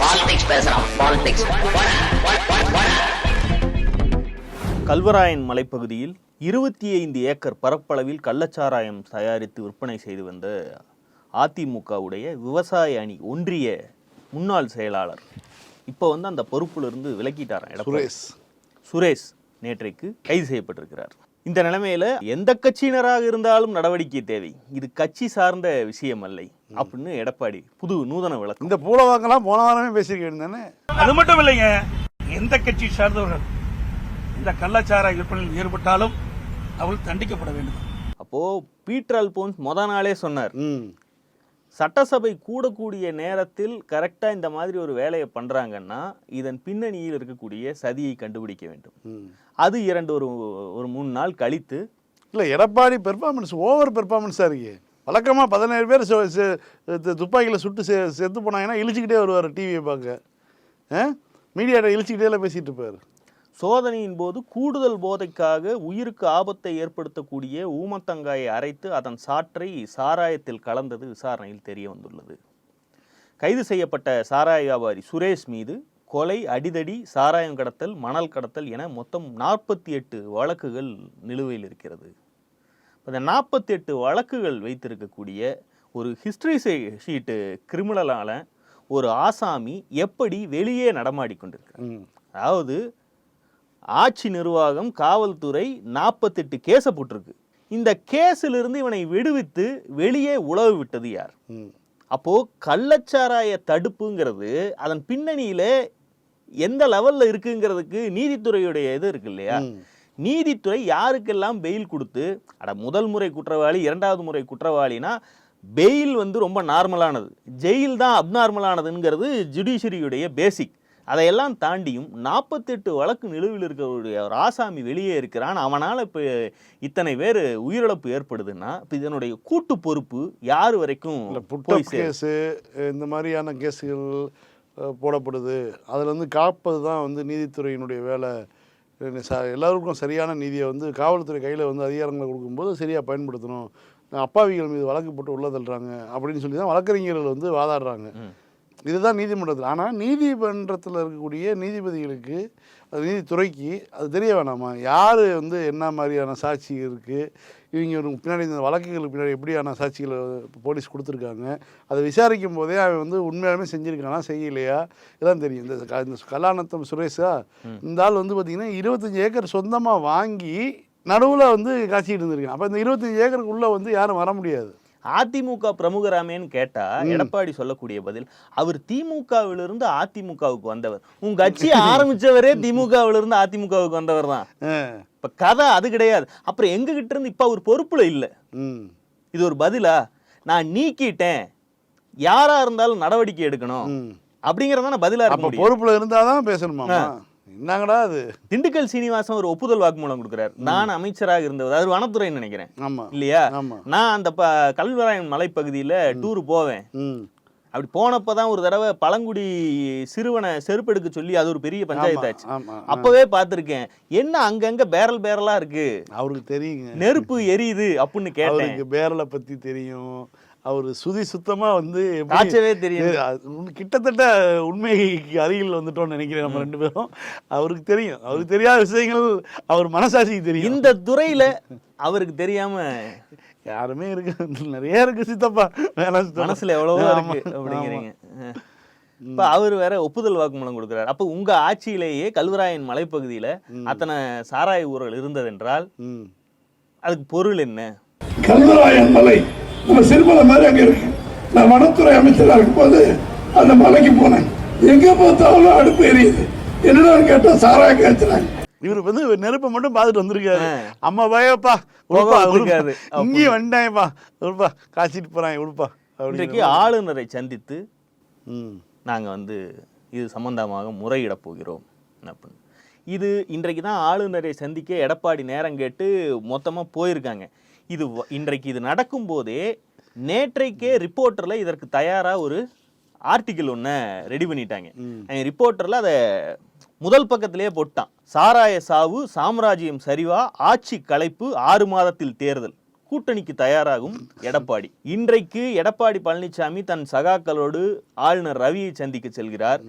Politics பேசுறான் politics Kalvarayan மலைப்பகுதியில் இருபத்தி ஐந்து ஏக்கர் பரப்பளவில் கள்ளச்சாராயம் தயாரித்து விற்பனை செய்து வந்த அதிமுகவுடைய விவசாய அணி ஒன்றிய முன்னாள் செயலாளர். இப்போ வந்து அந்த பொறுப்புல இருந்து விலக்கிட்டாராம். சுரேஷ். சுரேஷ் நேற்றைக்கு கைது செய்யப்பட்டிருக்கிறார். இந்த நிலைமையில எந்த கட்சியினராக இருந்தாலும் நடவடிக்கை தேவை. இது கட்சி சார்ந்த விஷயம் அல்ல அப்படின்னு எடப்பாடி புது நூதன விளக்கம். இந்த பூலவாக்கெல்லாம் போன வாரமே பேசியிருக்கேன் தானே? அது மட்டும் இல்லைங்க எந்த கட்சி சார்ந்தவர்கள் இந்த கள்ளச்சாராய விற்பனையில் ஈடுபட்டாலும் அவர்கள் தண்டிக்கப்பட வேண்டும். அப்போ பீட்டர் அல்போன்ஸ் முத நாளே சொன்னார். சட்டசபை கூடக்கூடிய நேரத்தில் கரெக்டாக இந்த மாதிரி ஒரு வேலையை பண்ணுறாங்கன்னா இதன் பின்னணியில் இருக்கக்கூடிய சதியை கண்டுபிடிக்க வேண்டும். அது இரண்டு ஒரு ஒரு மூணு நாள் கழித்து இல்லை எடப்பாடி பெர்ஃபார்மன்ஸ் ஓவர் பெர்ஃபார்மன்ஸாக இருக்கு. வழக்கமாக பதினேழு பேர் துப்பாக்கியில் சுட்டு செ செத்து போனாங்கன்னா இழிச்சிக்கிட்டே வருவார் டிவியை பார்க்க. மீடியாவில் மீடியாட்ட இழிச்சிக்கிட்டே பேசிகிட்டு இருப்பார். சோதனையின் போது கூடுதல் போதைக்காக உயிருக்கு ஆபத்தை ஏற்படுத்தக்கூடிய ஊமத்தங்காயை அரைத்து அதன் சாற்றை சாராயத்தில் கலந்தது விசாரணையில் தெரிய வந்துள்ளது. கைது செய்யப்பட்ட சாராய வியாபாரி சுரேஷ் மீது கொலை அடிதடி சாராயம் கடத்தல் மணல் கடத்தல் என மொத்தம் நாற்பத்தி எட்டு வழக்குகள் நிலுவையில் இருக்கிறது. இந்த நாற்பத்தி எட்டு வழக்குகள் வைத்திருக்கக்கூடிய ஒரு ஹிஸ்டரி ஷீட்டு கிரிமினலான ஒரு ஆசாமி எப்படி வெளியே நடமாடி கொண்டிருக்கிறார். ம். அதாவது ஆட்சி நிர்வாகம் காவல்துறை நாற்பத்தெட்டு கேஸை போட்டிருக்கு. இந்த கேஸிலிருந்து இவனை விடுவித்து வெளியே உழவு விட்டது யார்? ம். அப்போ கள்ளச்சாராய தடுப்புங்கிறது அதன் பின்னணியில எந்த லெவல்ல இருக்குங்கிறதுக்கு நீதித்துறையுடைய இது இருக்கு இல்லையா. நீதித்துறை யாருக்கெல்லாம் பெயில் கொடுத்து அட முதல் முறை குற்றவாளி இரண்டாவது முறை குற்றவாளினா பெயில் வந்து ரொம்ப நார்மலானது ஜெயில் தான் அப்நார்மலானதுங்கிறது ஜுடிஷியரியுடைய பேசிக் அதையெல்லாம் தாண்டியும் நாற்பத்தெட்டு வழக்கு நிலுவையில் இருக்கிறவருடைய ஒரு ஆசாமி வெளியே இருக்கிறான். அவனால் இப்போ இத்தனை பேர் உயிரிழப்பு ஏற்படுதுன்னா இப்போ இதனுடைய கூட்டு பொறுப்பு யார் வரைக்கும் போய்? கேஸு இந்த மாதிரியான கேஸுகள் போடப்படுது. அதில் வந்து காப்பது தான் வந்து நீதித்துறையினுடைய வேலை. ச எல்லாருக்கும் சரியான நீதியை வந்து காவல்துறை கையில் வந்து அதிகாரங்களை கொடுக்கும்போது சரியாக பயன்படுத்தணும். அப்பாவிகள் மீது வழக்கு போட்டு உள்ள தள்ளுறாங்க. அப்படின்னு சொல்லி தான் வழக்கறிஞர்கள் வந்து வாதாடுறாங்க. இதுதான் நீதிமன்றத்தில். ஆனால் நீதிமன்றத்தில் இருக்கக்கூடிய நீதிபதிகளுக்கு அது நீதித்துறைக்கு அது தெரிய வேணாமா? யார் வந்து என்ன மாதிரியான சாட்சி இருக்குது இவங்க பின்னாடி இந்த வழக்குகளுக்கு பின்னாடி எப்படியான சாட்சிகளை போலீஸ் கொடுத்துருக்காங்க? அதை விசாரிக்கும் போதே அவன் வந்து உண்மையாலுமே செஞ்சுருக்கானா செய்யலையா? இதெல்லாம் தெரியும். இந்த இந்த கலாநத்தம் சுரேஷா இந்த ஆள் வந்து பார்த்திங்கன்னா இருபத்தஞ்சி ஏக்கர் சொந்தமாக வாங்கி நடுவில் வந்து காய்ச்சிட்டு இருந்திருக்கான். அப்போ இந்த இருபத்தஞ்சி ஏக்கருக்குள்ளே வந்து யாரும் வர முடியாது. அதிமுக பிரமுகராமேன்னு கேட்டா எடப்பாடி சொல்லக்கூடிய பதில் அவர் திமுகவிலிருந்து அதிமுகவுக்கு வந்தவர். உங்க கட்சி ஆரம்பிச்சவரே திமுகவிலிருந்து அதிமுகவுக்கு வந்தவர் தான். இப்ப கதை அது கிடையாது. அப்புறம் எங்க கிட்ட இருந்து இப்ப அவர் பொறுப்புல இல்ல. இது ஒரு பதிலா? நான் நீக்கிட்டேன். யாரா இருந்தாலும் நடவடிக்கை எடுக்கணும். அப்படிங்கறதான பதிலா இருக்க அப்போ முடியும். பொறுப்பில் இருந்தால் தான் பேசணுமாமா என்னங்கடா அது? திண்டுக்கல் சீனிவாசன் ஒரு ஒப்புதல் வாக்குமூலம் கொடுக்குறாரு. நான் அமைச்சராக இருந்தவர் அது வனத்துறைன்னு நினைக்கிறேன். இல்லையா? நான் அந்த ப கல்வராயன் மலைப்பகுதியில டூர் போவேன். அப்படி போனப்ப தான் ஒரு தடவை பழங்குடி சிறுவனை செருப்பெடுக்க சொல்லி அது ஒரு பெரிய பஞ்சாயத்து ஆச்சு. அப்பவே பார்த்திருக்கேன். என்ன அங்கங்க பேரல் பேரலா இருக்கு? அவருக்கு தெரியுங்க. நெருப்பு எரியுது அப்படின்னு கேட்டேன். பேரலை பற்றி தெரியும். அவர் சுதி சுத்தமாக வந்து காய்ச்சவே தெரியும் கிட்டத்தட்ட உண்மைக்கு அருகில் வந்துட்டோம்னு நினைக்கிறேன் நம்ம ரெண்டு பேரும். அவருக்கு தெரியும். அவருக்கு தெரியாத விஷயங்கள் அவர் மனசாட்சிக்கு தெரியும். இந்த துறையில அவருக்கு தெரியாம யாருமே இருக்கு. நிறைய இருக்கு சித்தப்பா. வேணாம் சித்தப்பா. மனசுல எவ்வளவோ இருக்கு அப்படிங்கிறீங்க. இப்ப அவர் வேற ஒப்புதல் வாக்குமூலம் கொடுக்குறாரு. அப்ப உங்க ஆட்சியிலேயே கல்வராயன் மலைப்பகுதியில அத்தனை சாராய ஊர்கள் இருந்ததென்றால் அதுக்கு பொருள் என்ன? கல்வராயன் மலை. நம்ம சிறுமலை மாதிரி அங்க இருக்கு. நான் வனத்துறை அமைச்சராக இருக்கும்போது அந்த மலைக்கு போனேன். எங்க பார்த்தாலும் அடுப்பு எரியுது. என்னடான்னு கேட்டா சாராய காய்ச்சினாங்க இவர் வந்து நெருப்பை மட்டும் பார்த்துட்டு வந்திருக்காரு. அம்மா பயப்பா உடுப்பா. உடுப்பா. இங்கேயும் வந்துட்டாங்கப்பா. உடுப்பா காய்ச்சிட்டு போறாங்க உடுப்பா. இன்றைக்கு ஆளுநரை சந்தித்து ம். நாங்க வந்து இது சம்பந்தமாக முறையிட போகிறோம். அப்படின்னு இது இன்றைக்கு தான் ஆளுநரை சந்திக்க எடப்பாடி நேரம் கேட்டு மொத்தமா போயிருக்காங்க. இது இன்றைக்கு இது நடக்கும்போதே நேற்றைக்கே ரிப்போர்ட்டர்ல இதற்கு தயாரா ஒரு ஆர்டிக்கிள் ஒன்றை ரெடி பண்ணிட்டாங்க. ரிப்போர்ட்டர்ல அதை முதல் பக்கத்திலேயே போட்டான். சாராய சாவு சாம்ராஜ்யம் சரிவா ஆட்சி கலைப்பு ஆறு மாதத்தில் தேர்தல். கூட்டணிக்கு தயாராகும் எடப்பாடி. இன்றைக்கு எடப்பாடி பழனிசாமி தன் சகாக்களோடு ஆளுநர் ரவியை சந்திக்க செல்கிறார்.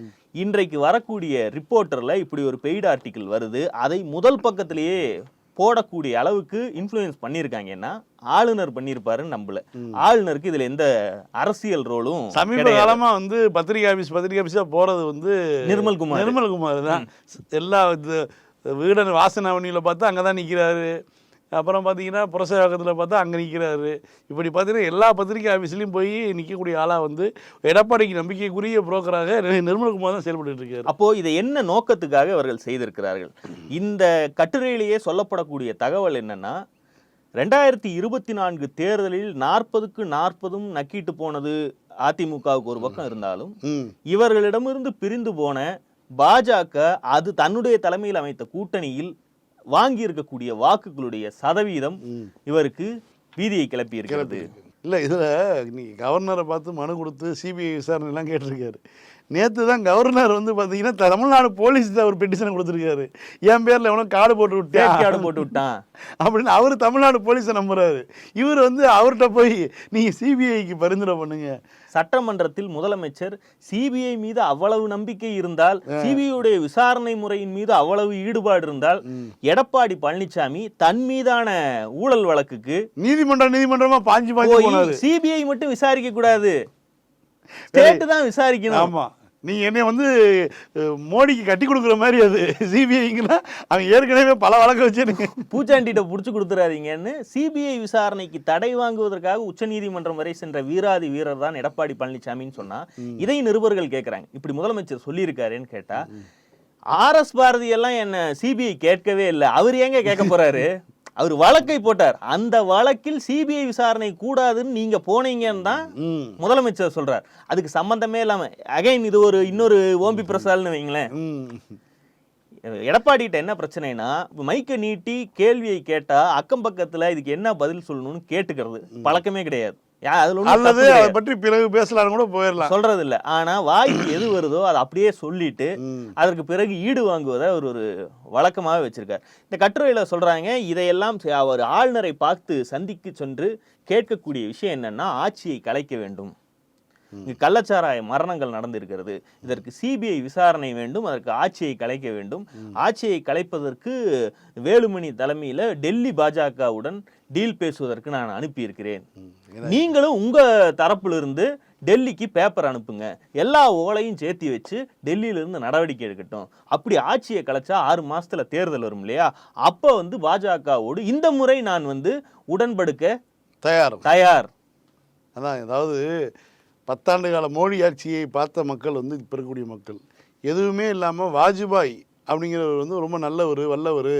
இன்றைக்கு வரக்கூடிய ரிப்போர்ட்டர்ல இப்படி ஒரு பெய்டு ஆர்டிக்கிள் வருது. அதை முதல் பக்கத்திலேயே போடக்கூடிய அளவுக்கு இன்ஃப்ளூயன்ஸ் பண்ணியிருக்காங்கன்னா ஆளுநர் பண்ணியிருப்பாருன்னு நம்பல. ஆளுநருக்கு இதுல எந்த அரசியல் ரோலும் சமீப கிடையாது. காலமா வந்து பத்திரிகை ஆபீஸ் பத்திரிகை ஆபீஸா போறது வந்து நிர்மல்குமார். நிர்மல்குமார் தான். எல்லா வீடன் வாசன அவனியில் பார்த்தா அங்கே தான் நிற்கிறாரு அப்புறம் பார்த்தீங்கன்னா புரசேவகத்தில் பார்த்தா அங்கே நிற்கிறாரு இப்படி பார்த்தீங்கன்னா எல்லா பத்திரிகை ஆஃபீஸ்லையும் போய் நிற்கக்கூடிய ஆளாக வந்து எடப்பாடிக்கு நம்பிக்கைக்குரிய புரோக்கராக நிர்மல்குமார் தான் செயல்பட்டு இருக்காரு. அப்போ இதை என்ன நோக்கத்துக்காக அவர்கள் செய்திருக்கிறார்கள்? இந்த கட்டுரையிலேயே சொல்லப்படக்கூடிய தகவல் என்னன்னா ரெண்டாயிரத்தி இருபத்தி நான்கு தேர்தலில் நாற்பதுக்கு நாற்பதும் நக்கிட்டு போனது அதிமுகவுக்கு ஒரு பக்கம் இருந்தாலும் இவர்களிடமிருந்து பிரிந்து போன பாஜக அது தன்னுடைய தலைமையில் அமைத்த கூட்டணியில் வாங்கி இருக்கக்கூடிய வாக்குகளுடைய சதவீதம் இவருக்கு பீதியை கிளப்பி இருக்கிறது. இல்லை இதில் இன்னைக்கு கவர்னரை பார்த்து மனு கொடுத்து சிபிஐ விசாரணைலாம் கேட்டிருக்காரு. நேற்று தான் கவர்னர் வந்து பார்த்தீங்கன்னா தமிழ்நாடு போலீஸ் ஒரு பெட்டிஷனை கொடுத்துருக்காரு. என் பேரில் எவனோ கார்டு போட்டு விட்டேன் தேக்கியாடு போட்டு விட்டான் அப்படின்னு அவர் தமிழ்நாடு போலீஸை நம்புறாரு. இவர் வந்து அவர்கிட்ட போய் நீங்கள் சிபிஐக்கு பரிந்துரை பண்ணுங்க. சட்டமன்றத்தில் முதலமைச்சர் சிபிஐ மீது அவ்வளவு நம்பிக்கை இருந்தால் சிபிஐடைய விசாரணை முறையின் மீது அவ்வளவு ஈடுபாடு இருந்தால் எடப்பாடி பழனிசாமி தன் மீதான ஊழல் வழக்குக்கு நீதிமன்றம் நீதிமன்றமா பாஞ்சு பாஞ்சு சிபிஐ மட்டும் விசாரிக்க கூடாது. ஸ்டேட் தான் விசாரிக்கணும். ஆமா. நீங்க என்னை வந்து மோடிக்கு கட்டி கொடுக்குற மாதிரி அது. சிபிஐங்களா அவன் ஏற்கனவே பல வழக்கு வச்சு எனக்கு பூச்சாண்டிட்ட புடிச்சு கொடுத்துறாதீங்கன்னு சிபிஐ விசாரணைக்கு தடை வாங்குவதற்காக உச்சநீதிமன்றம் வரை சென்ற வீராதி வீரர் தான் எடப்பாடி பழனிசாமின்னு சொன்னா இதை நிருபர்கள் கேட்கறாங்க இப்படி முதலமைச்சர் சொல்லியிருக்காருன்னு கேட்டா ஆர் எஸ் பாரதி எல்லாம் என்ன சிபிஐ கேட்கவே இல்லை. அவர் ஏங்க கேட்க போறாரு? அவர் வழக்கை போட்டார். அந்த வழக்கில் சிபிஐ விசாரணை கூடாதுன்னு நீங்க போனீங்கன்னு தான் முதலமைச்சர் சொல்றார். அதுக்கு சம்பந்தமே இல்லாம அகைன் இது ஒரு இன்னொரு ஓம்பி பிரசால்னு வைங்களேன். எடப்பாடிகிட்ட என்ன பிரச்சனைனா மைக்கை நீட்டி கேள்வியை கேட்டா அக்கம் பக்கத்துல இதுக்கு என்ன பதில் சொல்லணும்னு கேட்டுக்கிறது. பழக்கமே கிடையாது. அல்லது அதை. பற்றி பிறகு பேசலாம்னு கூட போயிடலாம். சொல்றது இல்ல ஆனா வாய்க்கு எது வருதோ அதை அப்படியே சொல்லிட்டு. அதற்கு பிறகு ஈடு வாங்குவதை அவர் ஒரு வழக்கமாகவே வச்சிருக்கார். இந்த கட்டுரையில சொல்றாங்க இதையெல்லாம் அவர் ஆளுநரை பார்த்து சந்திக்கு சென்று கேட்கக்கூடிய விஷயம் என்னன்னா ஆட்சியை கலைக்க வேண்டும். இங்கு கள்ளச்சாராய மரணங்கள் நடந்திருக்கிறது. இதற்கு சிபிஐ விசாரணை வேண்டும் அதற்கு ஆட்சியை கலைக்க வேண்டும். ஆட்சியை கலைப்பதற்கு வேலுமணி தலைமையில டெல்லி பாஜகவுடன் டீல் பேசுவதற்கு நான் அனுப்பியிருக்கிறேன். நீங்களும் உங்க தரப்புல இருந்து டெல்லிக்கு பேப்பர் அனுப்புங்க. எல்லா ஓலையும் சேர்த்தி வச்சு டெல்லியில இருந்து நடவடிக்கை எடுக்கட்டும். அப்படி ஆட்சியை கலைச்சா ஆறு மாசத்துல தேர்தல் வரும் இல்லையா? அப்ப வந்து பாஜகவோடு இந்த முறை நான் வந்து உடன்படுக்க தயார் தயார். அதான் அதாவது பத்தாண்டு கால மோடி ஆட்சியை பார்த்த மக்கள் வந்து இப்போ இருக்கக்கூடிய மக்கள். எதுவுமே இல்லாமல் வாஜ்பாய் அப்படிங்கிறவர் வந்து ரொம்ப நல்லவர் வல்லவர்.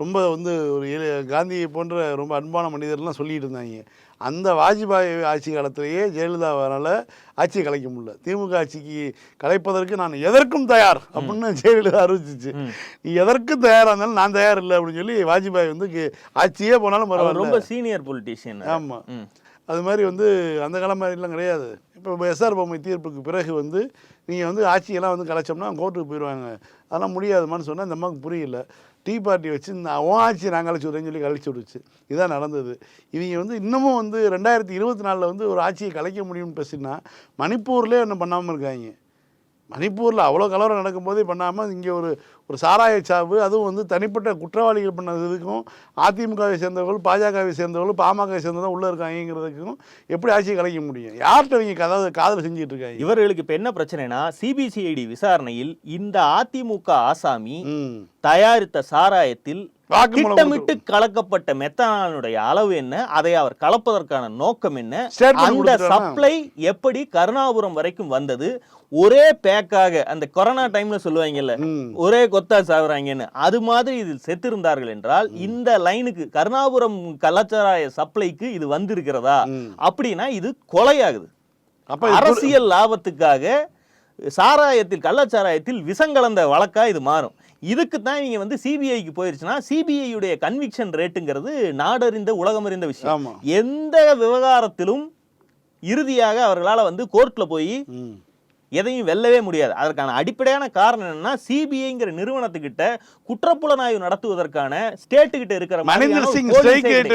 ரொம்ப வந்து ஒரு காந்தியை போன்ற ரொம்ப அன்பான மனிதர்லாம் சொல்லிட்டு இருந்தாங்க. அந்த வாஜ்பாய் ஆட்சி காலத்திலேயே ஜெயலலிதாவால் ஆட்சியை கலைக்க முடியல. திமுக ஆட்சிக்கு கலைப்பதற்கு நான் எதற்கும் தயார் அப்படின்னு ஜெயலலிதா அறிவிச்சிச்சு நீ எதற்கும் தயாராக இருந்தாலும் நான் தயார் இல்லை அப்படின்னு சொல்லி வாஜ்பாய் வந்து ஆட்சியே போனாலும் பரவாயில்ல. ரொம்ப சீனியர் பொலிட்டீஷியன் ஆமா. அது மாதிரி வந்து அந்த காலம் மாதிரிலாம் கிடையாது. இப்போ எஸ்ஆர் பொம்மை தீர்ப்புக்கு பிறகு வந்து நீங்கள் வந்து ஆட்சியெல்லாம் வந்து கலைச்சோம்னா கோர்ட்டுக்கு போயிடுவாங்க. அதெல்லாம் முடியாதுமான்னு சொன்னால் இந்த அம்மாவுக்கு புரியல. டீ பார்ட்டி வச்சு நான் உன் ஆட்சி நான் கழிச்சு விட்றேன்னு சொல்லி கழிச்சு விடுச்சு இதான் நடந்தது. இவங்க வந்து இன்னமும் வந்து ரெண்டாயிரத்தி இருபத்தி நாலில் வந்து ஒரு ஆட்சியை கலைக்க முடியும்னு பேசினா மணிப்பூர்லேயே ஒன்றும் பண்ணாமல் இருக்காங்க. மணிப்பூரில் அவ்வளோ கலவரம் நடக்கும்போதே பண்ணாமல் இங்கே ஒரு ஒரு சாராய சாவு அதுவும் வந்து தனிப்பட்ட குற்றவாளிகள் பண்ணதுக்கும் அதிமுகவை சேர்ந்தவர்கள் பாஜகவை சேர்ந்தவர்கள் பாமகவை சேர்ந்தவங்க உள்ளே இருக்காங்கிறதுக்கும் எப்படி ஆட்சியை கலைக்க முடியும்? யார்கிட்ட இவங்க கதாவது காதல் செஞ்சுட்டு இருக்காங்க? இவர்களுக்கு இப்ப என்ன பிரச்சனைனா சிபிசிஐடி விசாரணையில் இந்த அதிமுக ஆசாமி தயாரித்த சாராயத்தில் திட்டமிட்டு கலக்கப்பட்ட மெத்தனாலுடைய அளவு என்ன? அதை அவர் கலப்பதற்கான நோக்கம் என்ன? அந்த? சப்ளை எப்படி கருணாபுரம் வரைக்கும் வந்தது? ஒரே பேக்காக அந்த கொரோனா டைம்ல சொல்லுவாங்கல்ல. ஒரே கொத்தா சாகுறாங்கன்னு. அது மாதிரி இதில் செத்திருந்தார்கள் என்றால் இந்த லைனுக்கு கருணாபுரம் கலாச்சாராய சப்ளைக்கு இது வந்திருக்கிறதா. அப்படின்னா இது கொலையாகுது. அரசியல் லாபத்துக்காக சாராயத்தில் கள்ளச்சாராயத்தில் விஷங்கலந்த வழக்கா இது மாறும். இதுக்கு தான் இவங்க வந்து சிபிஐக்கு போயிருச்சுன்னா சிபிஐயுடைய கன்விக்ஷன் ரேட்டுங்கிறது நாடறிந்த உலகமறிந்த விஷயம். எந்த விவகாரத்திலும் இறுதியாக அவர்களால வந்து கோர்ட்ல போய் எதையும் வெல்லவே முடியாது. அதற்கான அடிப்படையான காரணம் என்னன்னா சிபிஐங்கிற நிறுவனத்துக்கிட்ட குற்றப்புலனாய்வு நடத்துவதற்கான ஸ்டேட்டு கிட்ட இருக்கிற மாதிரியான சிங்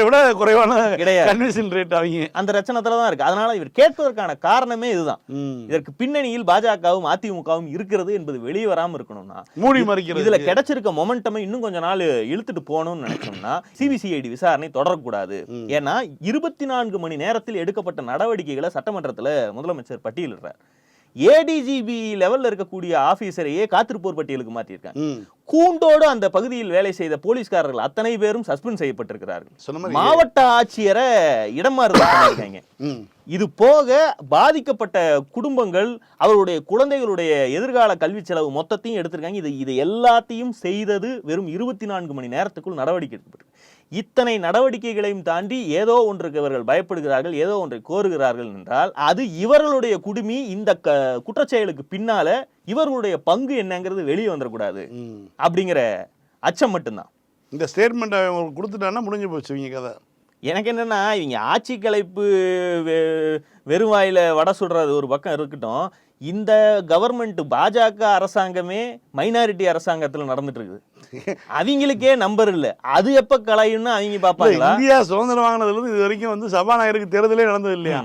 விட குறைவான கிடையாது. கன்வென்ஷன் ரேட் அவங்க. அந்த ரச்சனத்துல தான் இருக்கு. அதனால இவர் கேட்பதற்கான காரணமே இதுதான். இதற்கு பின்னணியில் பாஜகவும் அதிமுகவும் இருக்கிறது என்பது வெளியே வராம இருக்கணும்னா மூடி மறைக்கிறது. இதுல கிடைச்சிருக்க மொமெண்டமை இன்னும் கொஞ்ச நாள் இழுத்துட்டு போகணும்னு நினைச்சோம்னா சிபிசிஐடி விசாரணை தொடரக்கூடாது. ஏன்னா இருபத்தி நான்கு மணி நேரத்தில் எடுக்கப்பட்ட நடவடிக்கைகளை சட்டமன்றத்துல முதலமைச்சர் பட்டியலிடுறார். ஏடிஜிபி லெவல்ல இருக்கக்கூடிய ஆபீசரையே காத்திருப்போர் பட்டியலுக்கு மாற்றிருக்காங்க ம். கூண்டோடு அந்த பகுதியில் வேலை செய்த போலீஸ்காரர்கள் அத்தனை பேரும் சஸ்பெண்ட் செய்யப்பட்டிருக்கிறார்கள். மாவட்ட ஆட்சியரை இடமாறுதல் பண்ணியிருக்காங்க. ம். இது போக பாதிக்கப்பட்ட குடும்பங்கள் அவருடைய குழந்தைகளுடைய எதிர்கால கல்வி செலவு மொத்தத்தையும் எடுத்திருக்காங்க. இது இது எல்லாத்தையும் செய்தது வெறும் இருபத்தி நான்கு மணி நேரத்துக்குள் நடவடிக்கை எடுக்கப்பட்டு இத்தனை நடவடிக்கைகளையும் தாண்டி ஏதோ ஒன்றுக்கு இவர்கள் பயப்படுகிறார்கள் ஏதோ ஒன்றை கோருகிறார்கள் என்றால் அது இவர்களுடைய குடுமி இந்த க குற்றச்செயலுக்கு பின்னால இவர்களுடைய பங்கு என்னங்கிறது வெளியே வந்துடக்கூடாது. அப்படிங்கிற அச்சம் மட்டும்தான். இந்த ஸ்டேட்மெண்ட் கொடுத்துட்டாங்கன்னா முடிஞ்சு போச்சு இவங்க கதை. எனக்கு என்னன்னா இவங்க ஆட்சி கலைப்பு வெ- வெறும் வாயில வடை சுடுறது ஒரு பக்கம் இருக்கட்டும். இந்த கவர்மெண்ட் பாஜக அரசாங்கமே மைனாரிட்டி அரசாங்கத்துல நடந்துட்டு இருக்குது அவங்களுக்கே நம்பர் இல்ல. அது எப்ப கலையும்னு அவங்க பாப்பாங்களா இந்தியா சுதந்திரம் வாங்கினதுல இருந்து இது வரைக்கும் வந்து சபாநாயகருக்கு தேர்தலே நடந்தது இல்லையா?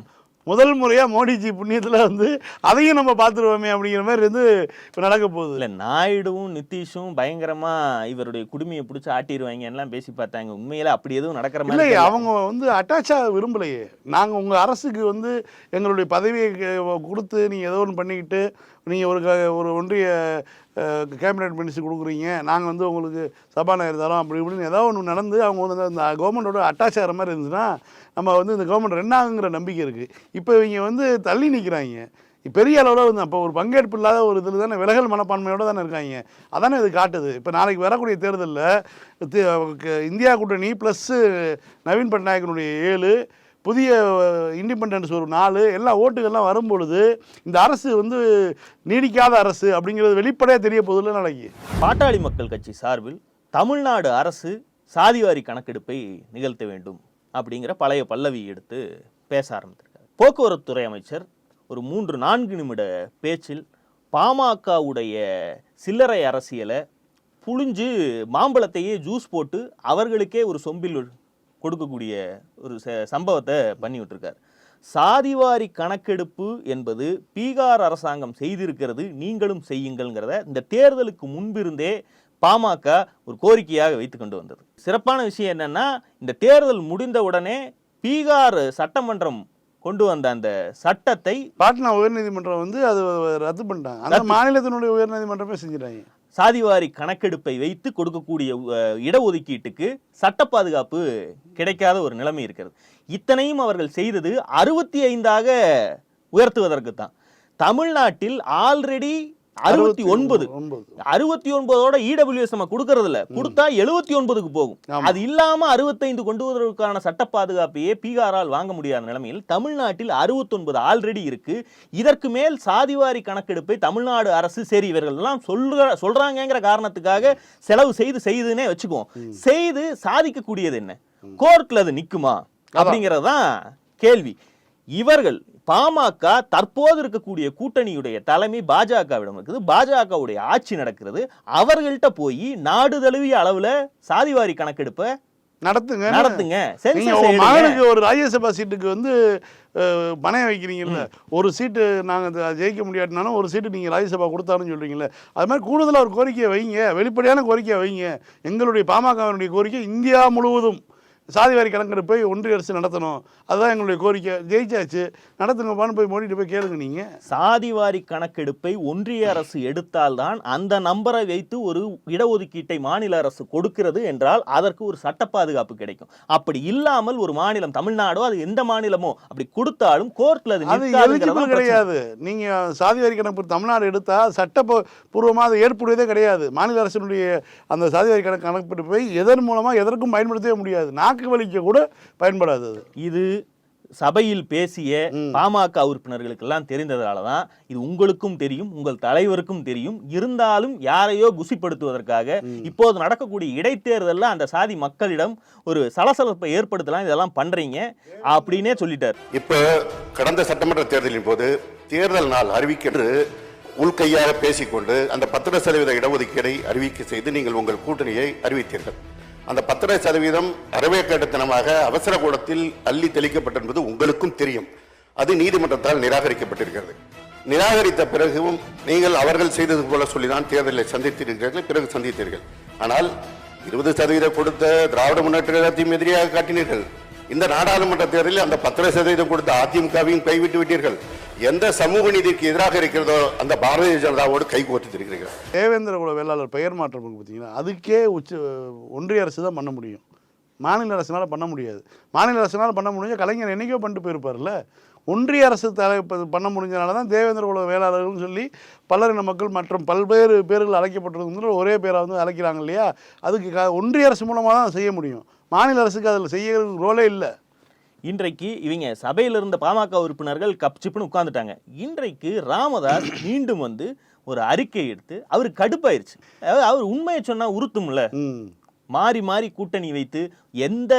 முதல் முறையா மோடிஜி புண்ணியத்துல வந்து அதையும் நம்ம பார்த்துருவோமே அப்படிங்கிற மாதிரி வந்து இப்ப நடக்க போகுது. இல்ல நாயுடுவும் நிதிஷும் பயங்கரமா இவருடைய குடுமையை பிடிச்சி ஆட்டிடுவாங்க எல்லாம் பேசி பார்த்தாங்க. உண்மையில அப்படி எதுவும் நடக்கிற மாதிரி இல்லை. அவங்க வந்து அட்டாச் ஆக விரும்பலையே. நாங்கள் உங்கள் அரசுக்கு வந்து எங்களுடைய பதவியை கொடுத்து நீங்கள் ஏதோ ஒன்று பண்ணிக்கிட்டு நீங்கள் ஒரு க- ஒரு ஒன்றிய கேபினட் மினிஸ்டர் கொடுக்குறீங்க. நாங்கள் வந்து உங்களுக்கு சபாநாயகர் தரோம் அப்படி இப்படின்னு ஏதோ ஒன்று நடந்து அவங்க வந்து அந்த கவர்மெண்ட்டோட அட்டாச் ஆகிற மாதிரி இருந்துச்சுன்னா நம்ம வந்து இந்த கவர்மெண்ட் ரெண்டாகுங்கிற நம்பிக்கை இருக்குது இப்போ இவங்க வந்து தள்ளி நிற்கிறாங்க பெரிய அளவில் வந்து அப்போ ஒரு பங்கேற்பு இல்லாத ஒரு இதில் தானே விலகல் மனப்பான்மையோட தானே இருக்காங்க. அதானே இது காட்டுது. இப்போ நாளைக்கு வரக்கூடிய தேர்தலில் இந்தியா கூட்டணி ப்ளஸ்ஸு நவீன் பட்நாயக்கனுடைய ஏழு புதிய இண்டிபெண்டன்ஸ் ஒரு நாலு எல்லா ஓட்டுகள்லாம் வரும்பொழுது இந்த அரசு வந்து நீடிக்காத அரசு அப்படிங்கிறது வெளிப்படையாக தெரிய போதில்லை நாளைக்கு. பாட்டாளி மக்கள் கட்சி சார்பில் தமிழ்நாடு அரசு சாதிவாரி கணக்கெடுப்பை நிகழ்த்த வேண்டும் அப்படிங்கிற பழைய பல்லவி எடுத்து பேச ஆரம்பித்திருக்காரு. போக்குவரத்துறை அமைச்சர் ஒரு மூன்று நான்கு நிமிட பேச்சில் பாமகவுடைய சில்லறை அரசியலை புழிஞ்சு மாம்பழத்தையே ஜூஸ் போட்டு அவர்களுக்கே ஒரு சொம்பில் கொடுக்கக்கூடிய ஒரு சம்பவத்தை பண்ணி விட்டுருக்கார் சாதிவாரி கணக்கெடுப்பு என்பது பீகார் அரசாங்கம் செய்திருக்கிறது நீங்களும் செய்யுங்கள்ங்கிறத இந்த தேர்தலுக்கு முன்பிருந்தே பாமக ஒரு கோரிக்கையாக வைத்து கொண்டு வந்தது. சிறப்பான விஷயம் என்னன்னா இந்த தேர்தல் முடிந்த உடனே பீகார் சட்டமன்றம் கொண்டு வந்த அந்த சட்டத்தை பாட்னா உயர்நீதிமன்றம் வந்து அது ரத்து பண்ணிட்டாங்க. அந்த மாநிலத்தினுடைய உயர்நீதிமன்றமே செஞ்சுட்டாங்க. சாதிவாரி கணக்கெடுப்பை வைத்து கொடுக்கக்கூடிய இடஒதுக்கீட்டுக்கு சட்ட பாதுகாப்பு கிடைக்காத ஒரு நிலைமை இருக்கிறது. இத்தனையும் அவர்கள் செய்தது அறுபத்தி ஐந்தாக உயர்த்துவதற்கு தான் தமிழ்நாட்டில் ஆல்ரெடி அறுபத்தி ஒன்பது. ஒன்பது. அறுபத்தி ஒன்பதோட இடபிள்யூஎஸ் நம்ம கொடுக்கறது இல்ல கொடுத்தா எழுபத்தி ஒன்பதுக்கு போகும். அது இல்லாம அறுபத்தைந்து கொண்டு வருவதற்கான சட்ட பாதுகாப்பையே பீகாரால் வாங்க முடியாத நிலைமையில் தமிழ்நாட்டில் அறுபத்தொன்பது ஆல்ரெடி இருக்கு. இதற்கு மேல் சாதிவாரி கணக்கெடுப்பை தமிழ்நாடு அரசு சரி இவர்கள் எல்லாம் சொல்ற சொல்றாங்கங்கிற காரணத்துக்காக செலவு செய்து செய்துன்னே வச்சுக்குவோம். செய்து சாதிக்கக்கூடியது என்ன? கோர்ட்ல அது நிக்குமா? அப்படிங்கிறது தான் கேள்வி. இவர்கள் பாமக தற்போது இருக்கக்கூடிய கூட்டணியுடைய தலைமை பாஜகவிடம் இருக்குது. பாஜகவுடைய ஆட்சி நடக்கிறது. அவர்கள்ட்ட போய் நாடு தழுவிய அளவுல சாதிவாரி கணக்கெடுப்பை நடத்துங்க. நடத்துங்க. மகனுக்கு ஒரு ராஜ்யசபா சீட்டுக்கு வந்து பணம் வைக்கிறீங்கல்ல. ஒரு சீட்டு நாங்கள் ஜெயிக்க முடியாட்டினாலும் ஒரு சீட்டு நீங்கள் ராஜ்யசபா கொடுத்தாருன்னு சொல்றீங்கல்ல. அது மாதிரி கூடுதலாக ஒரு கோரிக்கையை வைங்க. வெளிப்படையான கோரிக்கையை வைங்க. எங்களுடைய பாமகவினுடைய கோரிக்கை இந்தியா முழுவதும் சாதிவாரி கணக்கெடுப்பை ஒன்றிய அரசு நடத்தணும். அதுதான் எங்களுடைய கோரிக்கை. ஜெயிச்சாச்சு. நடத்துங்கப்பான்னு போய் மோடிட்டு போய் கேளுங்க நீங்க. சாதிவாரி கணக்கெடுப்பை ஒன்றிய அரசு எடுத்தால்தான் அந்த நம்பரை வைத்து ஒரு இடஒதுக்கீட்டை மாநில அரசு கொடுக்கிறது என்றால் அதற்கு ஒரு சட்ட பாதுகாப்பு கிடைக்கும். அப்படி இல்லாமல் ஒரு மாநிலம் தமிழ்நாடோ அது எந்த மாநிலமோ அப்படி கொடுத்தாலும் கோர்ட்ல அது. கிடையாது. நீங்க சாதிவாரி கணக்கு தமிழ்நாடு எடுத்தா சட்ட பூர்வமாக அது ஏற்புடையதே கிடையாது. மாநில அரசினுடைய அந்த சாதிவாரி கணக்கு கணக்கு போய் எதன் மூலமா எதற்கும் பயன்படுத்தவே முடியாது. நாக்கு வலிக்க கூட பயன்படாது இது சபையில் பேசிய பாமக உறுப்பினர்களுக்கெல்லாம் தெரிந்ததால தான் இது உங்களுக்கும் தெரியும் உங்கள் தலைவருக்கும் தெரியும். இருந்தாலும் யாரையோ குசிப்படுத்துவதற்காக இப்போது நடக்கக்கூடிய இடைத்தேர்தல்ல அந்த சாதி மக்களிடம் ஒரு சலசலப்பை ஏற்படுத்தலாம் இதெல்லாம் பண்றீங்க அப்படின்னே சொல்லிட்டார். இப்ப கடந்த சட்டமன்ற தேர்தலின் போது தேர்தல் நாள் அறிவிக்கென்று உள்கையாக பேசிக்கொண்டு அந்த பத்திர சதவீத இடஒதுக்கீடை அறிவிக்க செய்து நீங்கள் உங்கள் கூட்டணியை அறிவித்தீர்கள். அந்த பத்தரை சதவீதம் அறவேக்கட்டத்தனமாக அவசர கூடத்தில் அள்ளி தெளிக்கப்பட்டிருப்பது உங்களுக்கும் தெரியும். அது நீதிமன்றத்தால் நிராகரிக்கப்பட்டிருக்கிறது. நிராகரித்த பிறகும் நீங்கள் அவர்கள் செய்தது போல சொல்லிதான் தேர்தலை சந்தித்திருக்கிறீர்கள் பிறகு சந்தித்தீர்கள். ஆனால் இருபது சதவீதம் கொடுத்த திராவிட முன்னேற்ற கழகத்தையும் எதிரியாக காட்டினீர்கள். இந்த நாடாளுமன்ற தேர்தலில் அந்த பத்தரை சதவீதம் கொடுத்த அதிமுகவையும் கைவிட்டு விட்டீர்கள். எந்த சமூக நீதிக்கு எதிராக இருக்கிறதோ அந்த பாரதிய ஜனதாவோடு கைகோர்த்து இருக்கிறீர்கள் தேவேந்திர குல வேளாளர் பெயர் மாற்றம் பார்த்தீங்கன்னா அதுக்கே உச்ச ஒன்றிய அரசு தான் பண்ண முடியும். மாநில அரசினால் பண்ண முடியாது. மாநில அரசினால் பண்ண முடிஞ்ச கலைஞர் என்னைக்கோ பண்ணிட்டு போயிருப்பார்ல ஒன்றிய அரசு தலை பண்ண முடிஞ்சனால தான் தேவேந்திர குல வேளாளர்கள்னு சொல்லி பலரின மக்கள் மற்றும் பல்வேறு பேர்கள் அழைக்கப்பட்டிருக்கின்ற ஒரே பேராக வந்து அழைக்கிறாங்க இல்லையா? அதுக்கு க- ஒன்றிய அரசு மூலமாக தான் செய்ய முடியும். மாநில அரசுக்கு அதில் செய்ய ரோலே இல்லை. இன்றைக்கு இவங்க சபையில் இருந்த பாமக உறுப்பினர்கள் கப் சிப்புன்னு உட்கார்ந்துட்டாங்க. இன்றைக்கு ராமதாஸ் மீண்டும் வந்து ஒரு அறிக்கை எடுத்து அவர் கடுப்பாயிருச்சு. அவர் உண்மையை சொன்னா உறுத்தும்ல. மாறி மாறி கூட்டணி வைத்து எந்த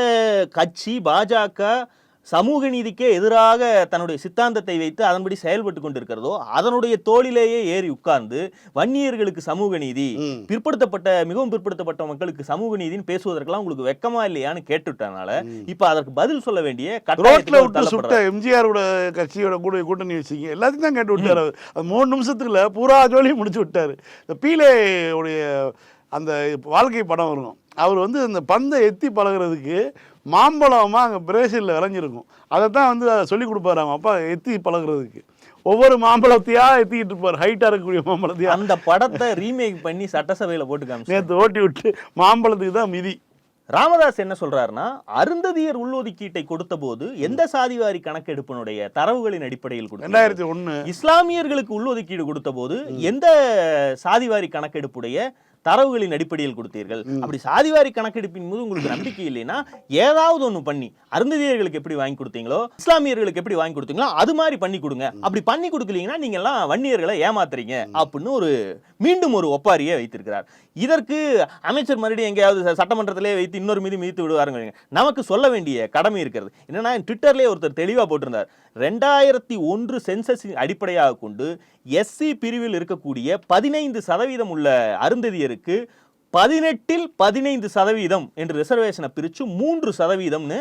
கட்சி பாஜக சமூக நீதிக்கே எதிராக தன்னுடைய சித்தாந்தத்தை வைத்து அதன்படி செயல்பட்டு கொண்டிருக்கிறதோ அதனுடைய தோளிலேயே ஏறி உட்கார்ந்து வன்னியர்களுக்கு சமூக நீதி. பிற்படுத்தப்பட்ட மிகவும் பிற்படுத்தப்பட்ட மக்களுக்கு சமூக நீதின்னு பேசுவதற்கெல்லாம் உங்களுக்கு வெக்கமா இல்லையான்னு கேட்டுட்டனால இப்ப அதற்கு பதில் சொல்ல வேண்டிய ரோட்ல விட்டு சுட்ட. எம்ஜிஆரோட கட்சியோட கூட கூட்டணி வச்சிங்க எல்லாத்தையும் தான் கேட்டு விட்டாரு மூணு நிமிஷத்துல பூரா ஜோலியும் முடிச்சு விட்டாரு. இந்த பீலே உடைய அந்த வாழ்க்கை படம் வரும். அவர் வந்து அந்த பந்தை எத்தி பழகுறதுக்கு மாம்பழமா அங்கே பிரேசிலில் விளைஞ்சிருக்கும். அதை தான் வந்து அதை சொல்லி கொடுப்பாரு அவங்க அப்பா எத்தி பழகுறதுக்கு. ஒவ்வொரு மாம்பழத்தையா எத்திக்கிட்டு இருப்பார். ஹைட்டாக இருக்கக்கூடிய மாம்பழத்தையா? அந்த படத்தை ரீமேக் பண்ணி சட்டசபையில போட்டு காமிச்சு நேற்று ஓட்டி விட்டு மாம்பழத்துக்கு தான் மிதி. ராமதாஸ் என்ன சொல்றாருன்னா அருந்ததியர் உள்ஒதுக்கீட்டை கொடுத்த போது எந்த சாதிவாரி கணக்கெடுப்பினுடைய தரவுகளின் அடிப்படையில் ரெண்டாயிரத்தி ஒன்று இஸ்லாமியர்களுக்கு உள்ஒதுக்கீடு கொடுத்த போது எந்த சாதிவாரி கணக்கெடுப்புடைய தரவுகளின் அடிப்படையில் கொடுத்தீர்கள். அப்படி சாதிவாரி கணக்கெடுப்பின் போது உங்களுக்கு நம்பிக்கை இல்லைன்னா ஏதாவது ஒண்ணு பண்ணி அருந்ததியர்களுக்கு எப்படி வாங்கி கொடுத்தீங்களோ இஸ்லாமியர்களுக்கு எப்படி வாங்கி கொடுத்தீங்களோ அது மாதிரி பண்ணி கொடுங்க. அப்படி பண்ணி கொடுக்கலீங்கன்னா நீங்க எல்லாம் வன்னியர்களை ஏமாத்துறீங்க அப்படின்னு ஒரு மீண்டும் ஒரு ஒப்பாரியை வைத்திருக்கிறார். இதற்கு அமைச்சர் மறுபடியும் எங்கேயாவது சட்டமன்றத்திலே வைத்து இன்னொரு மீது மிதித்து விடுவாருங்க நமக்கு சொல்ல வேண்டிய கடமை இருக்கிறது. என்னன்னா ட்விட்டர்லேயே ஒருத்தர் தெளிவா போட்டிருந்தார். ரெண்டாயிரத்தி ஒன்று சென்சஸின் அடிப்படையாக கொண்டு எஸ்சி பிரிவில் இருக்கக்கூடிய பதினைந்து சதவீதம் உள்ள அருந்ததியருக்கு பதினெட்டில் பதினைந்து சதவீதம் என்று ரிசர்வேஷனை பிரிச்சு மூன்று சதவீதம்னு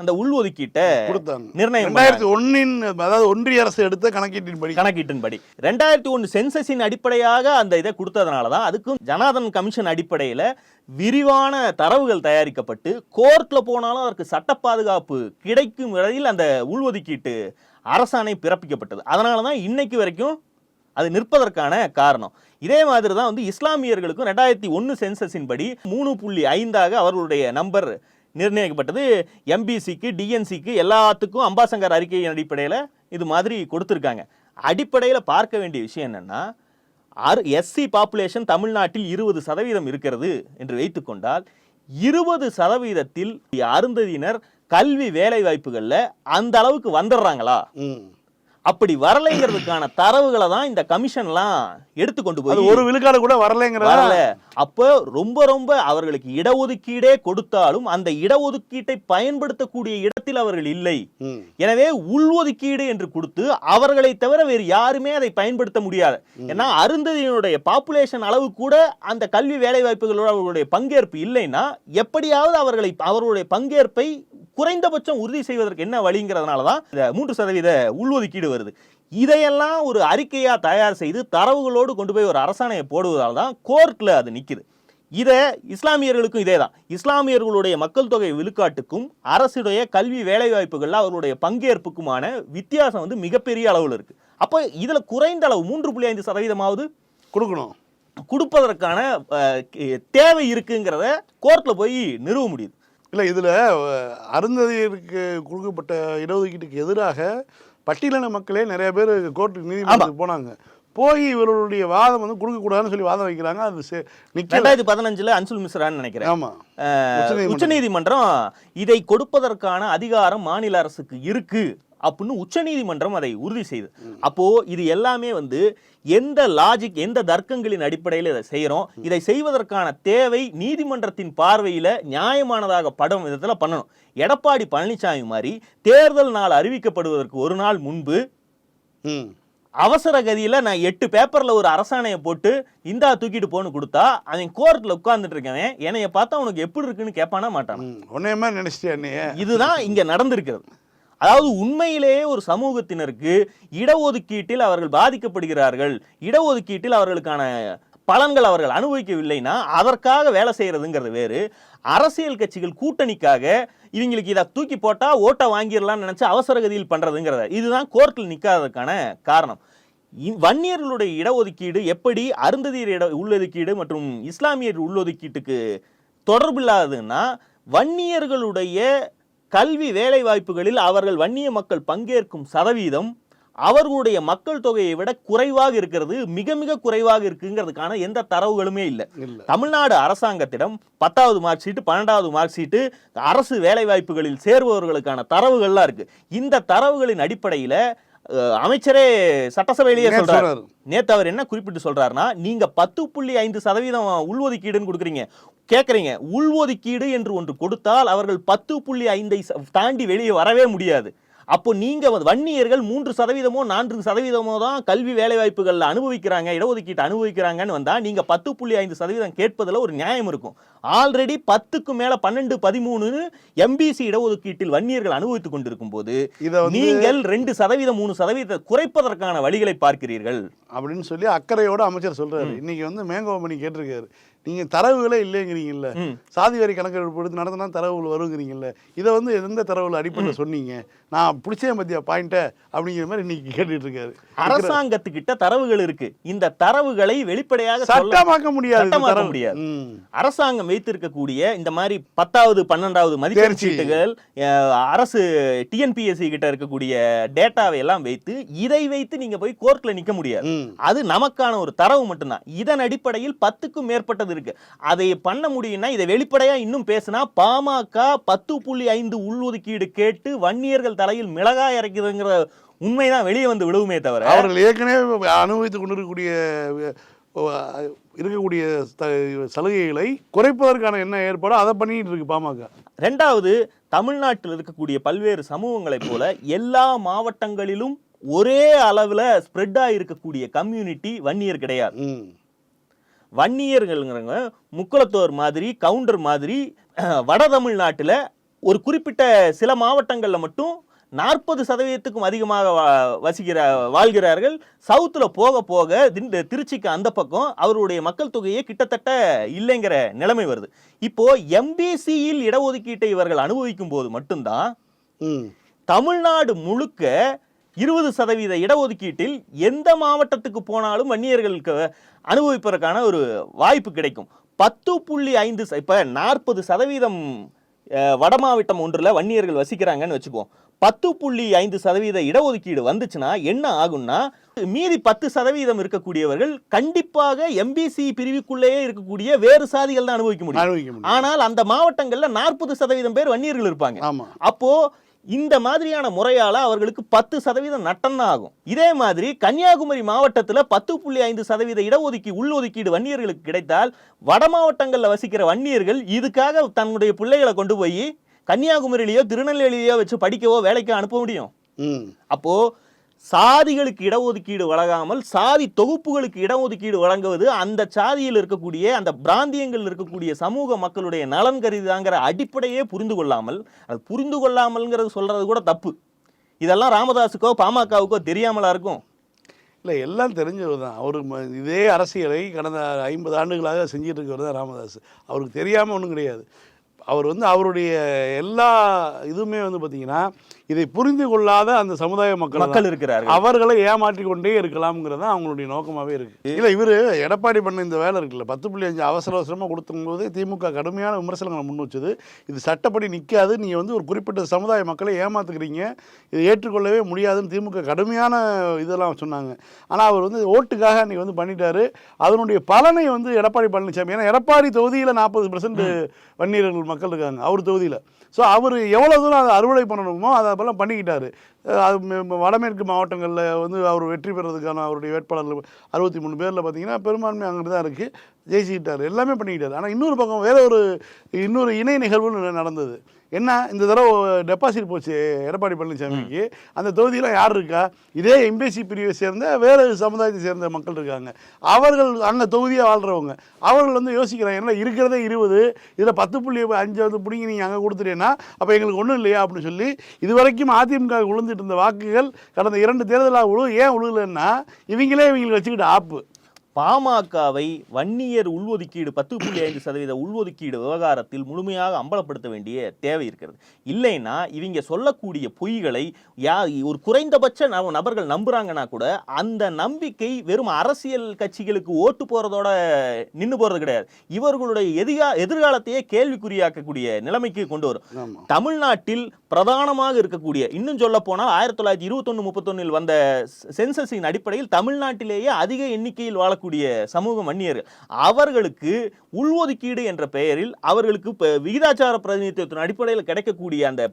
அந்த உள்ஒதுக்கீட்டை கொடுத்தாங்க. நிர்ணயம் ரெண்டாயிரத்தி ஒன்றின் அதாவது ஒன்றிய அரசு எடுத்த கணக்கீட்டின்படி கணக்கீட்டின்படி ரெண்டாயிரத்தி ஒன்று சென்சஸின் அடிப்படையாக அந்த இதை கொடுத்ததுனால தான் அதுக்கும் ஜனாதன் கமிஷன் அடிப்படையில் விரிவான தரவுகள் தயாரிக்கப்பட்டு கோர்ட்ல போனாலும் அதற்கு சட்ட பாதுகாப்பு கிடைக்கும் வரையில் அந்த உள்ஒதுக்கீட்டு அரசாணை பிறப்பிக்கப்பட்டது. அதனால தான் இன்னைக்கு வரைக்கும் அது நிற்பதற்கான காரணம். இதே மாதிரி தான் வந்து இஸ்லாமியர்களுக்கும் ரெண்டாயிரத்தி ஒன்று சென்சஸின் படி மூணு புள்ளி ஐந்தாக அவர்களுடைய நம்பர் நிர்ணயிக்கப்பட்டது. எம்பிசிக்கு டிஎன்சிக்கு எல்லாத்துக்கும் அம்பாசங்கர் அறிக்கையின் அடிப்படையில் இது மாதிரி கொடுத்துருக்காங்க. அடிப்படையில் பார்க்க வேண்டிய விஷயம் என்னன்னா அரு எஸ்சி பாப்புலேஷன் தமிழ்நாட்டில் இருபது சதவீதம் இருக்கிறது என்று வைத்துக்கொண்டால் இருபது சதவீதத்தில் அருந்ததியினர் கல்வி வேலை வாய்ப்புகளில் அந்த அளவுக்கு வந்துடுறாங்களா? அப்படி வரலைங்கிறதுக்கான தரவுகளை தான் இந்த கமிஷன்லாம் எடுத்துக்கொண்டு அது போய் ஒரு விழுக்காடு கூட வரலைங்கிறத? வரல. அப்போ ரொம்ப ரொம்ப அவர்களுக்கு இடஒதுக்கீடே கொடுத்தாலும் அந்த இடஒதுக்கீட்டை பயன்படுத்தக்கூடிய இடத்தில் அவர்கள் இல்லை. எனவே உள்ஒதுக்கீடு என்று கொடுத்து அவர்களை தவிர வேறு யாருமே அதை பயன்படுத்த முடியாது. ஏன்னா அருந்ததியினுடைய பாப்புலேஷன் அளவு கூட அந்த கல்வி வேலை வாய்ப்புகளோட அவர்களுடைய பங்கேற்பு இல்லைன்னா எப்படியாவது அவர்களை அவர்களுடைய பங்கேற்பை குறைந்தபட்சம் உறுதி செய்வதற்கு என்ன வழிங்கிறதுனால தான் இந்த மூன்று சதவீத உள்ஒதுக்கீடு வருது. இதையெல்லாம் ஒரு அறிக்கையா தயார் செய்து தரவுகளோடு கொண்டு போய் ஒரு அரசாணையை போடுவதால் தான் கோர்ட்ல அது நிக்குது. இதை இஸ்லாமியர்களுக்கும் இதே தான். இஸ்லாமியர்களுடைய மக்கள் தொகை விழுக்காட்டுக்கும் அரசுடைய கல்வி வேலைவாய்ப்புகளில் அவர்களுடைய பங்கேற்புக்குமான வித்தியாசம் வந்து மிகப்பெரிய அளவில் இருக்கு. அப்போ இதில் குறைந்த அளவு மூன்று புள்ளி ஐந்து சதவீதமாவது கொடுக்கணும். கொடுப்பதற்கான தேவை இருக்குங்கிறத கோர்ட்ல போய் நிறுவ முடியுது. இல்லை இதில் அருந்ததியருக்கு கொடுக்கப்பட்ட இடஒதுக்கீட்டுக்கு எதிராக பட்டியலின மக்களே நிறைய பேர் கோர்ட்டுக்கு நீதிமன்றத்துக்கு போனாங்க. போய் இவர்களுடைய வாதம் வந்து கொடுக்கக்கூடாதுன்னு சொல்லி வாதம் வைக்கிறாங்க. அது ரெண்டாயிரத்தி பதினஞ்சுல அன்சுல் மிஸ்ரான்னு நினைக்கிறேன். ஆமா. உச்சநீதிமன்றம். உச்சநீதிமன்றம் இதை கொடுப்பதற்கான அதிகாரம் மாநில அரசுக்கு இருக்கு. அப்படின்னு உச்சநீதிமன்றம் அதை உறுதி செய்யுது அப்போ இது எல்லாமே வந்து எந்த லாஜிக் எந்த தர்க்கங்களின் அடிப்படையில் இதை செய்யறோம் இதை செய்வதற்கான தேவை நீதிமன்றத்தின் பார்வையில நியாயமானதாக படும் விதத்துல பண்ணணும். எடப்பாடி பழனிசாமி மாதிரி தேர்தல் நாள் அறிவிக்கப்படுவதற்கு ஒரு நாள் முன்பு ம். அவசர கதியில நான் எட்டு பேப்பர்ல ஒரு அரசாணையை போட்டு இந்தா தூக்கிட்டு போன்னு கொடுத்தா அவன் கோர்ட்ல உட்கார்ந்துட்டு இருக்கவன் என்னைய பார்த்தா உனக்கு எப்படி இருக்குன்னு கேட்பானா மாட்டான். உன்னைய மாதிரி நினைச்சிட்டியா இதுதான் இங்க நடந்திருக்கிறது. அதாவது உண்மையிலேயே ஒரு சமூகத்தினருக்கு இடஒதுக்கீட்டில் அவர்கள் பாதிக்கப்படுகிறார்கள். இடஒதுக்கீட்டில் அவர்களுக்கான பலன்கள் அவர்கள் அனுபவிக்கவில்லைன்னா அதற்காக வேலை செய்கிறதுங்கிறது வேறு. அரசியல் கட்சிகள் கூட்டணிக்காக இவங்களுக்கு இதை தூக்கி போட்டால் ஓட்டை வாங்கிடலாம்னு நினச்சி அவசரகதியில் பண்ணுறதுங்கிறத இதுதான் கோர்ட்டில் நிற்காததுக்கான காரணம். இ- வன்னியர்களுடைய இடஒதுக்கீடு எப்படி அருந்ததியர் இட உள்ளொதுக்கீடு மற்றும் இஸ்லாமியர் உள்ளொதுக்கீட்டுக்கு தொடர்பில்லாததுன்னா வன்னியர்களுடைய கல்வி வேலை வாய்ப்புகளில் அவர்கள் வன்னிய மக்கள் பங்கேற்கும் சதவீதம் அவர்களுடைய மக்கள் தொகையை விட குறைவாக இருக்கிறது மிக மிக குறைவாக இருக்குங்கிறதுக்கான எந்த தரவுகளுமே இல்லை. தமிழ்நாடு அரசாங்கத்திடம் பத்தாவது மார்க் ஷீட்டு பன்னெண்டாவது மார்க் ஷீட்டு அரசு வேலை வாய்ப்புகளில் சேருபவர்களுக்கான தரவுகள்லாம் இருக்கு. இந்த தரவுகளின் அடிப்படையில அமைச்சரே சட்டசபையிலேயே சொல்றாரு. நேத்து அவர் என்ன குறிப்பிட்டு சொல்றாருன்னா நீங்க பத்து புள்ளி ஐந்து சதவீதம் உள்ஒதுக்கீடுன்னு கொடுக்குறீங்க. கேட்குறீங்க உள்ஒதுக்கீடு என்று ஒன்று கொடுத்தால் அவர்கள் பத்து புள்ளி ஐந்தை தாண்டி வெளியே வரவே முடியாது. அப்போ நீங்க வந்து வன்னியர்கள் மூன்று சதவீதமோ நான்கு சதவீதமோ தான் கல்வி வேலைவாய்ப்புகள் அனுபவிக்கிறாங்க இடஒதுக்கீட்டு அனுபவிக்கிறாங்கன்னு வந்தா நீங்க பத்து புள்ளி ஐந்து சதவீதம் கேட்பதுல ஒரு நியாயம் இருக்கும். ஆல்ரெடி பத்துக்கு மேல பன்னெண்டு பதிமூணு எம்பிசி இடஒதுக்கீட்டில் வன்னியர்கள் அனுபவித்துக் கொண்டிருக்கும் போது நீங்கள் ரெண்டு சதவீதம் மூணு சதவீதத்தை குறைப்பதற்கான வழிகளை பார்க்கிறீர்கள். அப்படின்னு சொல்லி அக்கறையோட அமைச்சர் சொல்றாரு. இன்னைக்கு வந்து மேங்கோமணி கேட்டிருக்காரு. நீங்க தரவுகளே இல்லைங்கிறீங்கல்ல. சாதி வாரி கணக்கெடுப்பு எடுத்து நடத்தினா தரவுகள் வருங்கிறீங்கல்ல இதை வந்து எந்த தரவுல அடிப்படையில் சொன்னீங்க நான் பிடிச்சேன் பத்தியா பாயிண்ட அப்படிங்கிற மாதிரி இன்னைக்கு கேட்டுட்டு இருக்காரு அரசாங்கத்துக்கிட்ட தரவுகள் இருக்கு இந்த தரவுகளை வெளிப்படையாக சட்டமாக்க முடியாது சட்டமாக்க. முடியாது. அரசாங்கம் வைத்திருக்கக்கூடிய இந்த மாதிரி பத்தாவது பன்னெண்டாவது மதிப்பெண் தேர்ச்சி. சீட்டுகள் அஹ், அரசு டிஎன்பிஎஸ்சி கிட்ட இருக்கக்கூடிய டேட்டாவை எல்லாம் வைத்து இதை வைத்து நீங்க போய் கோர்ட்ல நிக்க முடியாது. அது நமக்கான ஒரு தரவு மட்டும்தான் இதன் அடிப்படையில் பத்துக்கும் மேற்பட்டது இருக்கு. அதை பண்ண முடியும்னா இதை வெளிப்படையா இன்னும் பேசினா பாமக பத்து புள்ளி ஐந்து உள்ஒதுக்கீடு கேட்டு வன்னியர்கள் தலையில் மிளகாய் அரைக்குதுங்கிற உண்மைதான் வெளியே வந்து விடுவுமே தவிர. அவர்கள் ஏற்கனவே அனுபவித்துக் கொண்டிருக்கக்கூடிய இருக்கக்கூடிய சலுகைகளை குறைப்பதற்கான என்ன ஏற்பாடோ அதை பண்ணிட்டு இருக்கு பாமக. ரெண்டாவது தமிழ்நாட்டில் இருக்கக்கூடிய பல்வேறு சமூகங்களைப் போல எல்லா மாவட்டங்களிலும் ஒரே அளவில் ஸ்ப்ரெட்டாக இருக்கக்கூடிய கம்யூனிட்டி வன்னியர் கிடையாது. வன்னியர்கள்ங்கிறவங்க முக்குளத்தோர் மாதிரி கவுண்டர் மாதிரி வட தமிழ்நாட்டில் ஒரு குறிப்பிட்ட சில மாவட்டங்களில் மட்டும் நாற்பது சதவீதத்துக்கும் அதிகமாக வசிக்கிற வாழ்கிறார்கள் சவுத்தில் போக போக திண்டு- திருச்சிக்கு அந்த பக்கம் அவருடைய மக்கள் தொகையே கிட்டத்தட்ட இல்லைங்கிற நிலைமை வருது இப்போ எம்பிசியில் இடஒதுக்கீட்டை இவர்கள் அனுபவிக்கும் போது மட்டும்தான். தமிழ்நாடு முழுக்க இருபது சதவீத இடஒதுக்கீட்டில் எந்த மாவட்டத்துக்கு போனாலும் வன்னியர்களுக்கு அனுபவிப்பதற்கான ஒரு வாய்ப்பு கிடைக்கும். பத்து புள்ளி ஐந்து இப்ப நாற்பது சதவீதம் வட மாவட்டம் ஒன்றில் வன்னியர்கள் வசிக்கிறாங்கன்னு வச்சுக்குவோம். பத்து புள்ளி ஐந்து சதவீத இடஒதுக்கீடு வந்துச்சுன்னா என்ன ஆகும்னா மீதி பத்து சதவீதம் இருக்கக்கூடியவர்கள் கண்டிப்பாக எம்பிசி பிரிவுக்குள்ளேயே இருக்கக்கூடிய வேறு சாதிகள் தான் அனுபவிக்க முடியும். ஆனால் அந்த மாவட்டங்கள்ல நாற்பது சதவீதம் பேர் வன்னியர்கள் இருப்பாங்க. அப்போ இந்த மாதிரியான முறையால அவர்களுக்கு பத்து சதவீதம் நட்டம் ஆகும். இதே மாதிரி கன்னியாகுமரி மாவட்டத்துல பத்து புள்ளி ஐந்து சதவீத இடஒதுக்கி உள்ஒதுக்கீடு வன்னியர்களுக்கு கிடைத்தால் வட மாவட்டங்கள்ல வசிக்கிற வன்னியர்கள் இதுக்காக தன்னுடைய பிள்ளைகளை கொண்டு போய் கன்னியாகுமரியிலயோ திருநெல்வேலியிலயோ வச்சு படிக்கவோ வேலைக்கோ அனுப்ப முடியும். ம். அப்போ சாதிகளுக்கு இடஒதுக்கீடு வழங்காமல் சாதி தொகுப்புகளுக்கு இடஒதுக்கீடு வழங்குவது அந்த சாதியில் இருக்கக்கூடிய அந்த பிராந்தியங்களில் இருக்கக்கூடிய சமூக மக்களுடைய நலன் கருதிதாங்கிற அடிப்படையே புரிந்து கொள்ளாமல் அது புரிந்து கொள்ளாமல்ங்கிறது சொல்கிறது கூட தப்பு. இதெல்லாம் ராமதாஸுக்கோ பாமகவுக்கோ தெரியாமலா இருக்கும்? இல்லை எல்லாம் தெரிஞ்சவர் தான். அவர் இதே அரசியலை கடந்த ஐம்பது ஆண்டுகளாக செஞ்சிட்டு இருக்கவர் தான் ராமதாஸ் அவருக்கு தெரியாமல் ஒன்றும் கிடையாது. அவர் வந்து அவருடைய எல்லா இதுவுமே வந்து பார்த்திங்கன்னா இதை புரிந்து கொள்ளாத அந்த சமுதாய மக்கள் மக்கள் தான். இருக்கிறார்கள். அவர்களை ஏமாற்றி கொண்டே இருக்கலாம்ங்கிறது அவங்களுடைய நோக்கமாகவே இருக்கு. இல்லை இவர் எடப்பாடி பண்ண இந்த வேலை இருக்குல்ல பத்து புள்ளி அஞ்சு அவசர அவசரமாக கொடுத்தும்போது திமுக கடுமையான விமர்சனங்களை முன் வச்சது. இது சட்டப்படி நிற்காது நீங்கள் வந்து ஒரு குறிப்பிட்ட சமுதாய மக்களை ஏமாத்துக்கிறீங்க இதை ஏற்றுக்கொள்ளவே முடியாதுன்னு திமுக கடுமையான இதெல்லாம் சொன்னாங்க. ஆனால் அவர் வந்து ஓட்டுக்காக அன்றைக்கி வந்து பண்ணிட்டாரு. அதனுடைய பலனை வந்து எடப்பாடி பழனிசாமி ஏன்னா எடப்பாடி தொகுதியில் நாற்பது பெர்சன்ட் வன்னியர்கள் மக்கள் இருக்காங்க அவர் தொகுதியில். ஸோ அவர் எவ்வளோ தூரம் அதை அறுவடை பண்ணணுமோ அதை அப்போல்லாம் பண்ணிக்கிட்டாரு. அது வடமேற்கு மாவட்டங்களில் வந்து அவர் வெற்றி பெறதுக்கான அவருடைய வேட்பாளர்கள் அறுபத்தி மூணு பேரில் பார்த்தீங்கன்னா பெரும்பான்மை அங்கிட்டு தான் இருக்குது ஜெயிச்சுக்கிட்டாரு. எல்லாமே பண்ணிக்கிட்டாரு. ஆனால் இன்னொரு பக்கம் வேற ஒரு இன்னொரு இணை நிகழ்வு ந- நடந்தது. என்ன? இந்த தடவை டெபாசிட் போச்சு எடப்பாடி பழனிசாமிக்கு. அந்த தொகுதியில் யார் இருக்கா? இதே எம்பேசி பிரிவை சேர்ந்த வேறு சமுதாயத்தை சேர்ந்த மக்கள் இருக்காங்க. அவர்கள் அங்கே தொகுதியாக வாழ்கிறவங்க அவர்கள் வந்து யோசிக்கிறாங்க என்ன இருக்கிறதே இருபது. இதில் பத்து புள்ளி அஞ்சு வந்து பிடிங்கி நீங்கள் அங்கே கொடுத்துட்டீங்கன்னா அப்போ எங்களுக்கு ஒன்றும் இல்லையா? அப்படின்னு சொல்லி இதுவரைக்கும் அதிமுக விழுந்துட்டு இருந்த வாக்குகள் கடந்த இரண்டு தேர்தலாக விழு ஏன் விழுகலன்னா இவங்களே இவங்களுக்கு வச்சுக்கிட்ட ஆப்பு. பாமகவை வன்னியர் உள்ஒதுக்கீடு பத்து புள்ளி ஐந்து சதவீத உள்ஒதுக்கீடு விவகாரத்தில் முழுமையாக அம்பலப்படுத்த வேண்டிய தேவை இருக்கிறது. இல்லைன்னா இவங்க சொல்லக்கூடிய பொய்களை யா ஒரு குறைந்தபட்ச நப- நபர்கள் நம்புறாங்கன்னா கூட அந்த நம்பிக்கை வெறும் அரசியல் கட்சிகளுக்கு ஓட்டு போறதோட நின்று போறது கிடையாது. இவர்களுடைய எதிர்கா எதிர்காலத்தையே கேள்விக்குறியாக்கக்கூடிய நிலைமைக்கு கொண்டு வரும். தமிழ்நாட்டில் பிரதானமாக இருக்கக்கூடிய இன்னும் சொல்ல போனால் ஆயிரத்தி தொள்ளாயிரத்தி இருபத்தொன்னு முப்பத்தொன்னில் வந்த சென்சஸின் அடிப்படையில் தமிழ்நாட்டிலேயே அதிக எண்ணிக்கையில் வாழக்கூடிய சமூக மன்னியர்கள் அவர்களுக்கு உள்ஒதுக்கீடு என்ற பெயரில் அவர்களுக்கு இப்ப விகிதாச்சார பிரதிநிதித்துவத்தின் அடிப்படையில் கிடைக்கக்கூடிய அந்த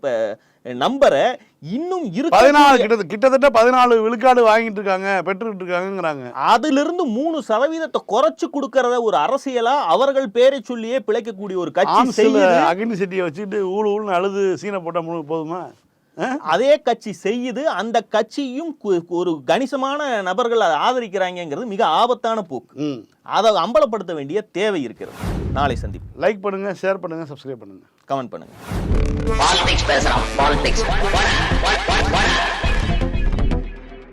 நம்பரை இன்னும் பதினாலு கிட்ட கிட்டத்தட்ட பதினாலு விழுக்காடு வாங்கிட்டு இருக்காங்க பெற்றுக்கிட்டு இருக்காங்கங்கிறாங்க. அதிலிருந்து மூணு சதவீதத்தை குறைச்சு கொடுக்கறத ஒரு அரசியலா அவர்கள் பேரை சொல்லியே பிழைக்கக்கூடிய ஒரு கட்சி அக்னி செட்டியை வச்சுக்கிட்டு ஊழு ஊழுன்னு அழுது சீனை போட்டா முழு போதுமா? அதே கட்சி செய்யுது அந்த கட்சியும் கு- ஒரு கணிசமான நபர்கள் அதை ஆதரிக்கிறாங்கங்கிறது மிக ஆபத்தான போக்கு. ம். அதை அம்பலப்படுத்த வேண்டிய தேவை இருக்கிறது. நாளை சந்திப்பு லைக் பண்ணுங்க ஷேர் பண்ணுங்க சப்ஸ்கிரைப் பண்ணுங்க. கமெண்ட் பண்ணுங்க. பாலிடிக்ஸ் பேசுறான் பாலிடிக்ஸ்